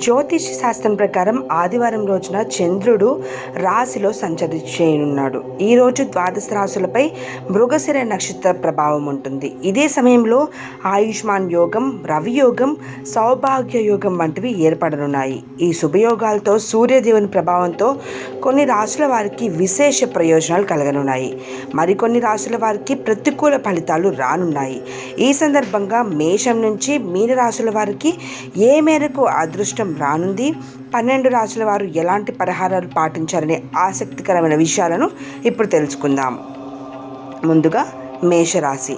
జ్యోతిష్ శాస్త్రం ప్రకారం ఆదివారం రోజున చంద్రుడు రాశిలో సంచరించేయనున్నాడు ఈరోజు ద్వాదశ రాశులపై మృగశిర నక్షత్ర ప్రభావం ఉంటుంది. ఇదే సమయంలో ఆయుష్మాన్ యోగం రవియోగం సౌభాగ్య యోగం వంటివి ఏర్పడనున్నాయి. ఈ శుభయోగాలతో సూర్యదేవుని ప్రభావంతో కొన్ని రాశుల వారికి విశేష ప్రయోజనాలు కలగనున్నాయి. మరికొన్ని రాశుల వారికి ప్రతికూల ఫలితాలు రానున్నాయి. ఈ సందర్భంగా మేషం నుంచి మీన రాశుల వారికి ఏ మేరకు అదృష్టం రానుంది. పన్నెండు రాశుల వారు ఎలాంటి పరిహారాలు పాటించాలనే ఆసక్తికరమైన విషయాలను ఇప్పుడు తెలుసుకుందాం. ముందుగా మేషరాశి.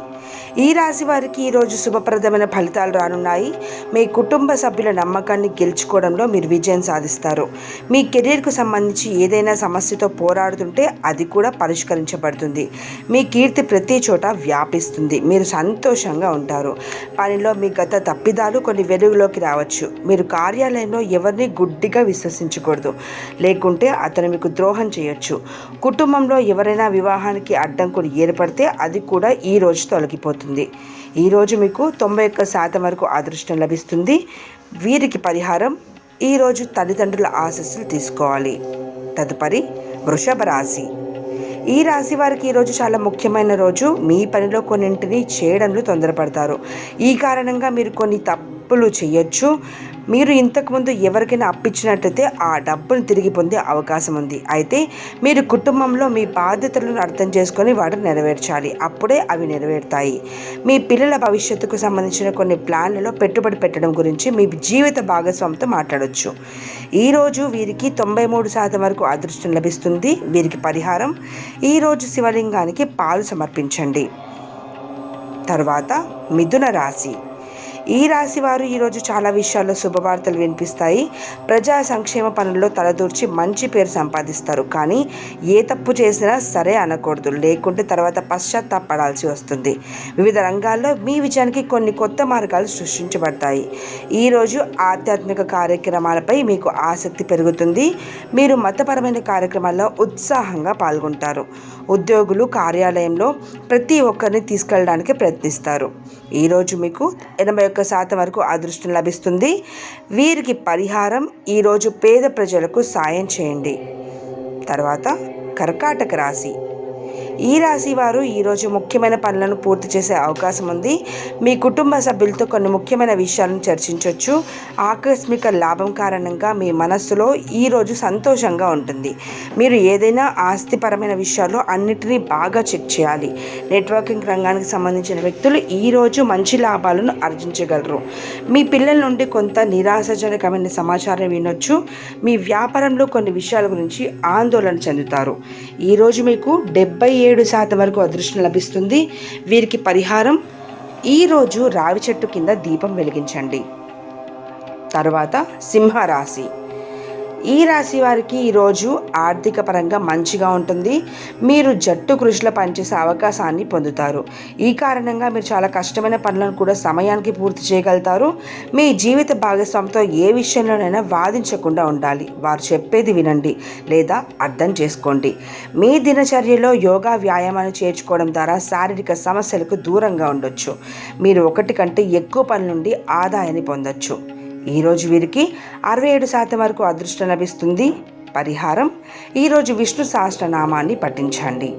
ఈ రాశి వారికి ఈరోజు శుభప్రదమైన ఫలితాలు రానున్నాయి. మీ కుటుంబ సభ్యుల నమ్మకాన్ని గెలుచుకోవడంలో మీరు విజయం సాధిస్తారు. మీ కెరీర్కు సంబంధించి ఏదైనా సమస్యతో పోరాడుతుంటే అది కూడా పరిష్కరించబడుతుంది. మీ కీర్తి ప్రతి చోట వ్యాపిస్తుంది. మీరు సంతోషంగా ఉంటారు. పనిలో మీ గత తప్పిదాలు కొన్ని వెలుగులోకి రావచ్చు. మీరు కార్యాలయంలో ఎవరిని గుడ్డిగా విశ్వసించకూడదు. లేకుంటే అతను మీకు ద్రోహం చేయొచ్చు. కుటుంబంలో ఎవరైనా వివాహానికి అడ్డంకులు ఏర్పడితే అది కూడా ఈ రోజు తొలగిపోతుంది. ఈరోజు మీకు తొంభై ఒక్క శాతం వరకు అదృష్టం లభిస్తుంది. వీరికి పరిహారం ఈరోజు తల్లిదండ్రుల ఆశస్సులు తీసుకోవాలి. తదుపరి వృషభ రాశి. ఈ రాశి వారికి ఈరోజు చాలా ముఖ్యమైన రోజు. మీ పనిలో కొన్నింటిని చేయడంలో తొందరపడతారు. ఈ కారణంగా మీరు కొన్ని తప్పులు చేయొచ్చు. మీరు ఇంతకుముందు ఎవరికైనా అప్పించినట్టయితే ఆ డబ్బును తిరిగి పొందే అవకాశం ఉంది. అయితే మీరు కుటుంబంలో మీ బాధ్యతలను అర్థం చేసుకొని వాటిని నెరవేర్చాలి. అప్పుడే అవి నెరవేరుతాయి. మీ పిల్లల భవిష్యత్తుకు సంబంధించిన కొన్ని ప్లాన్లలో పెట్టుబడి పెట్టడం గురించి మీ జీవిత భాగస్వామితో మాట్లాడవచ్చు ఈరోజు వీరికి తొంభై మూడు శాతం వరకు అదృష్టం లభిస్తుంది. వీరికి పరిహారం. ఈరోజు శివలింగానికి పాలు సమర్పించండి. తర్వాత మిథున రాశి. ఈ రాశి వారు ఈరోజు చాలా విషయాల్లో శుభవార్తలు వినిపిస్తాయి. ప్రజా సంక్షేమ పనుల్లో తలదూర్చి మంచి పేరు సంపాదిస్తారు. కానీ ఏ తప్పు చేసినా సరే అనకూడదు. లేకుంటే తర్వాత పశ్చాత్తాపడాల్సి వస్తుంది. వివిధ రంగాల్లో మీ విజయానికి కొన్ని కొత్త మార్గాలు సృష్టించబడతాయి. ఈరోజు ఆధ్యాత్మిక కార్యక్రమాలపై మీకు ఆసక్తి పెరుగుతుంది. మీరు మతపరమైన కార్యక్రమాల్లో ఉత్సాహంగా పాల్గొంటారు. ఉద్యోగులు కార్యాలయంలో ప్రతి ఒక్కరిని తీసుకెళ్ళడానికి ప్రయత్నిస్తారు. ఈరోజు మీకు ఎనభై ఒక్క శాతం వరకు అదృష్టం లభిస్తుంది. వీరికి పరిహారం ఈరోజు పేద ప్రజలకు సాయం చేయండి. తర్వాత కర్కాటక రాశి. ఈ రాశి వారు ఈరోజు ముఖ్యమైన పనులను పూర్తి చేసే అవకాశం ఉంది. మీ కుటుంబ సభ్యులతో కొన్ని ముఖ్యమైన విషయాలను చర్చించవచ్చు ఆకస్మిక లాభం కారణంగా మీ మనస్సులో ఈరోజు సంతోషంగా ఉంటుంది. మీరు ఏదైనా ఆస్తిపరమైన విషయాల్లో అన్నిటినీ బాగా చెక్ చేయాలి. నెట్వర్కింగ్ రంగానికి సంబంధించిన వ్యక్తులు ఈరోజు మంచి లాభాలను ఆర్జించగలరు. మీ పిల్లల నుండి కొంత నిరాశజనకమైన సమాచారం వినొచ్చు. మీ వ్యాపారంలో కొన్ని విషయాల గురించి ఆందోళన చెందుతారు. ఈరోజు మీకు డెబ్బై ఏడు శాతం వరకు అదృష్టం లభిస్తుంది. వీరికి పరిహారం. ఈరోజు రావి చెట్టు కింద దీపం వెలిగించండి. తర్వాత సింహరాశి. ఈ రాశి వారికి ఈరోజు ఆర్థిక పరంగా మంచిగా ఉంటుంది. మీరు జట్టు కృషిలో పనిచేసే అవకాశాన్ని పొందుతారు. ఈ కారణంగా మీరు చాలా కష్టమైన పనులను కూడా సమయానికి పూర్తి చేయగలుగుతారు. మీ జీవిత భాగస్వామితో ఏ విషయంలోనైనా వాదించకుండా ఉండాలి. వారు చెప్పేది వినండి లేదా అర్థం చేసుకోండి. మీ దినచర్యలో యోగా వ్యాయామాన్ని చేర్చుకోవడం ద్వారా శారీరక సమస్యలకు దూరంగా ఉండొచ్చు. మీరు ఒకటి కంటే ఎక్కువ పనుల నుండి ఆదాయాన్ని పొందొచ్చు. ఈరోజు వీరికి అరవై ఏడు శాతం వరకు అదృష్టం లభిస్తుంది. పరిహారం ఈరోజు విష్ణు సహస్రనామాన్ని పఠించండి.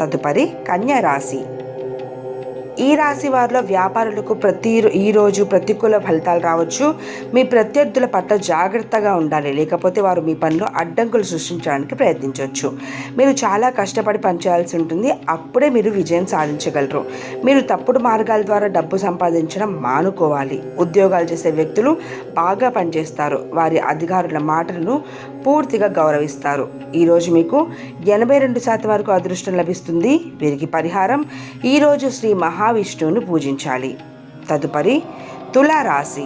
తదుపరి కన్యా రాశి. ఈ రాశి వారిలో వ్యాపారులకు ప్రతి ఈరోజు ప్రతికూల ఫలితాలు రావచ్చు. మీ ప్రత్యర్థుల పట్ల జాగ్రత్తగా ఉండాలి. లేకపోతే వారు మీ పనిలో అడ్డంకులు సృష్టించడానికి ప్రయత్నించవచ్చు. మీరు చాలా కష్టపడి పనిచేయాల్సి ఉంటుంది. అప్పుడే మీరు విజయం సాధించగలరు. మీరు తప్పుడు మార్గాల ద్వారా డబ్బు సంపాదించడం మానుకోవాలి. ఉద్యోగాలు చేసే వ్యక్తులు బాగా పనిచేస్తారు. వారి అధికారుల మాటలను పూర్తిగా గౌరవిస్తారు. ఈరోజు మీకు ఎనభై రెండు శాతం వరకు అదృష్టం లభిస్తుంది. వీరికి పరిహారం. ఈరోజు శ్రీ మహా మహావిష్ణువుని పూజించాలి. తదుపరి తులారాశి.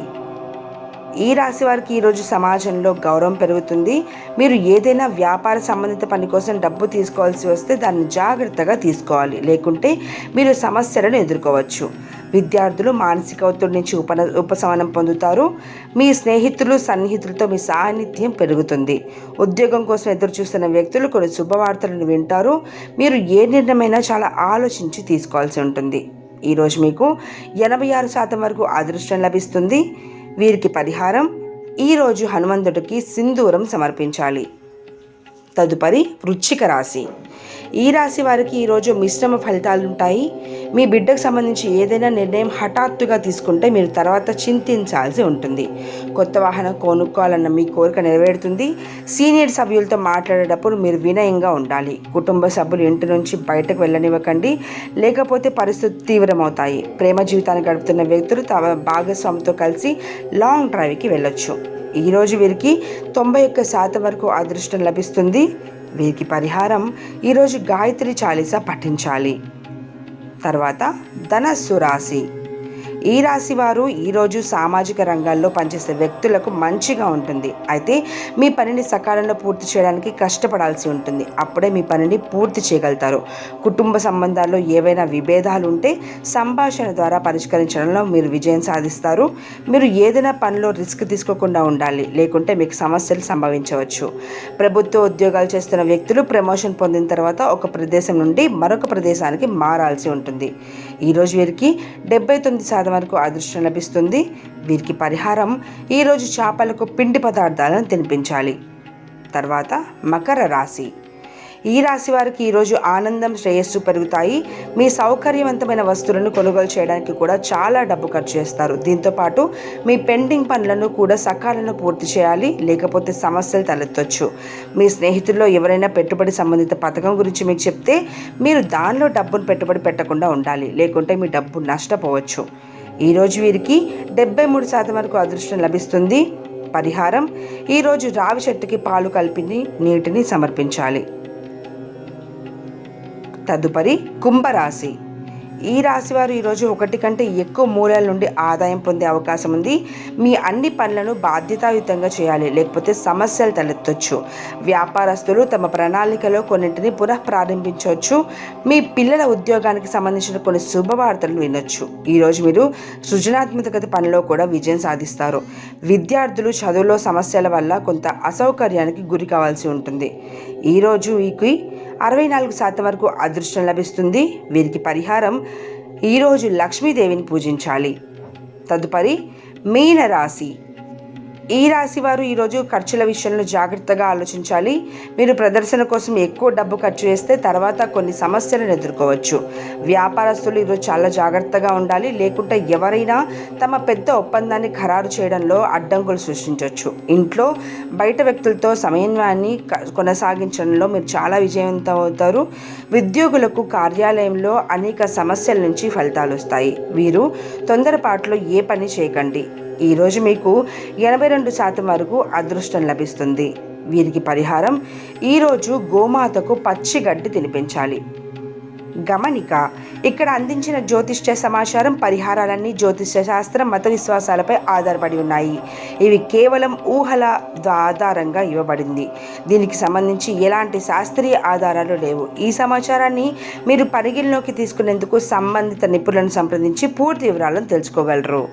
ఈ రాశి వారికి ఈరోజు సమాజంలో గౌరవం పెరుగుతుంది. మీరు ఏదైనా వ్యాపార సంబంధిత పని కోసం డబ్బు తీసుకోవాల్సి వస్తే దాన్ని జాగ్రత్తగా తీసుకోవాలి. లేకుంటే మీరు సమస్యలను ఎదుర్కోవచ్చు. విద్యార్థులు మానసిక ఒత్తిడి నుంచి ఉపన ఉపశమనం పొందుతారు. మీ స్నేహితులు సన్నిహితులతో మీ సాన్నిధ్యం పెరుగుతుంది. ఉద్యోగం కోసం ఎదురు చూస్తున్న వ్యక్తులు కొన్ని శుభవార్తలను వింటారు. మీరు ఏ నిర్ణయమైనా చాలా ఆలోచించి తీసుకోవాల్సి ఉంటుంది. ఈరోజు మీకు ఎనభై ఆరు శాతం వరకు అదృష్టం లభిస్తుంది. వీరికి పరిహారం. ఈరోజు హనుమంతుడికి సింధూరం సమర్పించాలి. తదుపరి వృచ్చిక రాశి. ఈ రాశి వారికి ఈరోజు మిశ్రమ ఫలితాలు ఉంటాయి. మీ బిడ్డకు సంబంధించి ఏదైనా నిర్ణయం హఠాత్తుగా తీసుకుంటే మీరు తర్వాత చింతించాల్సి ఉంటుంది. కొత్త వాహనం కొనుక్కోవాలన్న మీ కోరిక నెరవేరుతుంది. సీనియర్ సభ్యులతో మాట్లాడేటప్పుడు మీరు వినయంగా ఉండాలి. కుటుంబ సభ్యులు ఇంటి నుంచి బయటకు వెళ్ళనివ్వకండి. లేకపోతే పరిస్థితి తీవ్రమవుతాయి. ప్రేమ జీవితాన్ని గడుపుతున్న వ్యక్తులు తమ భాగస్వామితో కలిసి లాంగ్ డ్రైవ్కి వెళ్ళొచ్చు. ఈరోజు వీరికి తొంభై ఒక్క శాతం వరకు అదృష్టం లభిస్తుంది. వీరికి పరిహారం ఈరోజు గాయత్రి చాలీసా పఠించాలి. తర్వాత ధనస్సు రాశి. ఈ రాశి వారు ఈరోజు సామాజిక రంగాల్లో పనిచేసే వ్యక్తులకు మంచిగా ఉంటుంది. అయితే మీ పనిని సకాలంలో పూర్తి చేయడానికి కష్టపడాల్సి ఉంటుంది. అప్పుడే మీ పనిని పూర్తి చేయగలుగుతారు. కుటుంబ సంబంధాల్లో ఏవైనా విభేదాలు ఉంటే సంభాషణ ద్వారా పరిష్కరించడంలో మీరు విజయం సాధిస్తారు. మీరు ఏదైనా పనిలో రిస్క్ తీసుకోకుండా ఉండాలి. లేకుంటే మీకు సమస్యలు సంభవించవచ్చు. ప్రభుత్వ ఉద్యోగాలు చేస్తున్న వ్యక్తులు ప్రమోషన్ పొందిన తర్వాత ఒక ప్రదేశం నుండి మరొక ప్రదేశానికి మారాల్సి ఉంటుంది. ఈరోజు వీరికి డెబ్బై తొమ్మిది శాతం వరకు అదృష్టం లభిస్తుంది. వీరికి పరిహారం ఈరోజు చేపలకు పిండి పదార్థాలను తినిపించాలి. తర్వాత మకర రాశి. ఈ రాశి వారికి ఈరోజు ఆనందం శ్రేయస్సు పెరుగుతాయి. మీ సౌకర్యవంతమైన వస్తువులను కొనుగోలు చేయడానికి కూడా చాలా డబ్బు ఖర్చు చేస్తారు. దీంతోపాటు మీ పెండింగ్ పనులను కూడా సకాలంలో పూర్తి చేయాలి లేకపోతే సమస్యలు తలెత్తొచ్చు. మీ స్నేహితుల్లో ఎవరైనా పెట్టుబడి సంబంధిత పథకం గురించి మీకు చెప్తే మీరు దానిలో డబ్బును పెట్టుబడి పెట్టకుండా ఉండాలి లేకుంటే మీ డబ్బు నష్టపోవచ్చు. ఈరోజు వీరికి డెబ్బై మూడు శాతం వరకు అదృష్టం లభిస్తుంది. పరిహారం ఈరోజు రావి చెట్టుకి పాలు కలిపి నీటిని సమర్పించాలి. తదుపరి కుంభరాశి. ఈ రాశి వారు ఈరోజు ఒకటి కంటే ఎక్కువ మూలాల నుండి ఆదాయం పొందే అవకాశం ఉంది. మీ అన్ని పనులను బాధ్యతాయుతంగా చేయాలి. లేకపోతే సమస్యలు తలెత్తొచ్చు. వ్యాపారస్తులు తమ ప్రణాళికలో కొన్నింటిని పునః ప్రారంభించవచ్చు. మీ పిల్లల ఉద్యోగానికి సంబంధించిన కొన్ని శుభవార్తలు వినొచ్చు. ఈరోజు మీరు సృజనాత్మకత పనిలో కూడా విజయం సాధిస్తారు. విద్యార్థులు చదువులో సమస్యల వల్ల కొంత అసౌకర్యానికి గురి కావాల్సి ఉంటుంది. ఈరోజు మీకు అరవై నాలుగు శాతం వరకు అదృష్టం లభిస్తుంది. వీరికి పరిహారం ఈరోజు లక్ష్మీదేవిని పూజించాలి. తదుపరి మీనరాశి. ఈ రాశి వారు ఈరోజు ఖర్చుల విషయంలో జాగ్రత్తగా ఆలోచించాలి. మీరు ప్రదర్శన కోసం ఎక్కువ డబ్బు ఖర్చు చేస్తే తర్వాత కొన్ని సమస్యలను ఎదుర్కోవచ్చు. వ్యాపారస్తులు ఈరోజు చాలా జాగ్రత్తగా ఉండాలి. లేకుంటే ఎవరైనా తమ పెద్ద ఒప్పందాన్ని ఖరారు చేయడంలో అడ్డంకులు సృష్టించవచ్చు. ఇంట్లో బయట వ్యక్తులతో సమన్వయాన్ని కొనసాగించడంలో మీరు చాలా విజయవంతం అవుతారు ఉద్యోగులకు కార్యాలయంలో అనేక సమస్యల నుంచి ఫలితాలు వస్తాయి. వీరు తొందరపాటులో ఏ పని చేయకండి. ఈరోజు మీకు ఎనభై రెండు శాతం వరకు అదృష్టం లభిస్తుంది. వీరికి పరిహారం ఈరోజు గోమాతకు పచ్చి గడ్డి తినిపించాలి. గమనిక ఇక్కడ అందించిన జ్యోతిష్య సమాచారం పరిహారాలన్నీ జ్యోతిష్య శాస్త్రం మత విశ్వాసాలపై ఆధారపడి ఉన్నాయి. ఇవి కేవలం ఊహల ఆధారంగా ఇవ్వబడింది. దీనికి సంబంధించి ఎలాంటి శాస్త్రీయ ఆధారాలు లేవు. ఈ సమాచారాన్ని మీరు పరిగణలోకి తీసుకునేందుకు సంబంధిత నిపుణులను సంప్రదించి పూర్తి వివరాలను తెలుసుకోగలరు.